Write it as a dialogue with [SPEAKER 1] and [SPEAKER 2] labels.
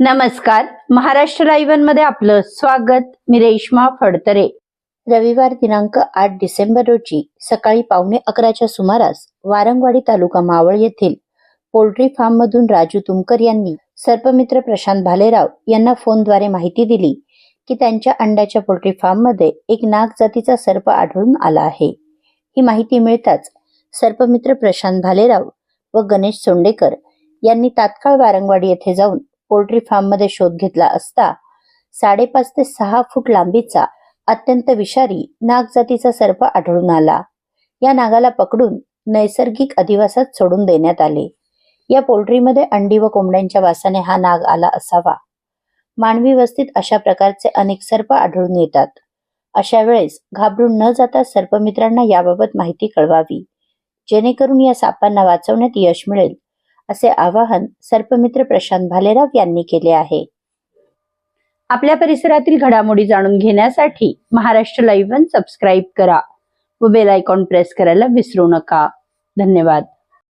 [SPEAKER 1] नमस्कार. महाराष्ट्र लाईव्हमध्ये आपलं स्वागत. मी रेश्मा फडतरे.
[SPEAKER 2] रविवार दिनांक आठ डिसेंबर रोजी सकाळी पावणे अकराच्या सुमारास वारंगवाडी तालुका मावळ येथील पोल्ट्री फार्म मधून राजू तुमकर यांनी सर्पमित्र प्रशांत भालेराव यांना फोनद्वारे माहिती दिली की त्यांच्या अंड्याच्या पोल्ट्री फार्ममध्ये एक नाग जातीचा सर्प आढळून आला आहे. ही माहिती मिळताच सर्पमित्र प्रशांत भालेराव व गणेश सोंडेकर यांनी तात्काळ वारंगवाडी येथे जाऊन पोल्ट्री फार्ममध्ये शोध घेतला असता साडेपाच ते सहा फूट लांबीचा अत्यंत विषारी नाग जातीचा सर्प आढळून आला. या नागाला पकडून नैसर्गिक अधिवासात सोडून देण्यात आले. या पोल्ट्रीमध्ये अंडी व कोंबड्यांच्या वासाने हा नाग आला असावा. मानवी वस्तीत अशा प्रकारचे अनेक सर्प आढळून येतात. अशा वेळेस घाबरून न जाता सर्पमित्रांना याबाबत माहिती कळवावी. जेणेकरून या सापांना वाचवण्यात यश मिळेल. असे आवाहन सर्पमित्र प्रशांत भालेराव यांनी केले आहे.
[SPEAKER 1] आपल्या परिसरातील घडामोडी जाणून घेण्यासाठी महाराष्ट्र लाईव्ह सबस्क्राईब करा व बेल आयकॉन प्रेस करायला विसरू नका. धन्यवाद.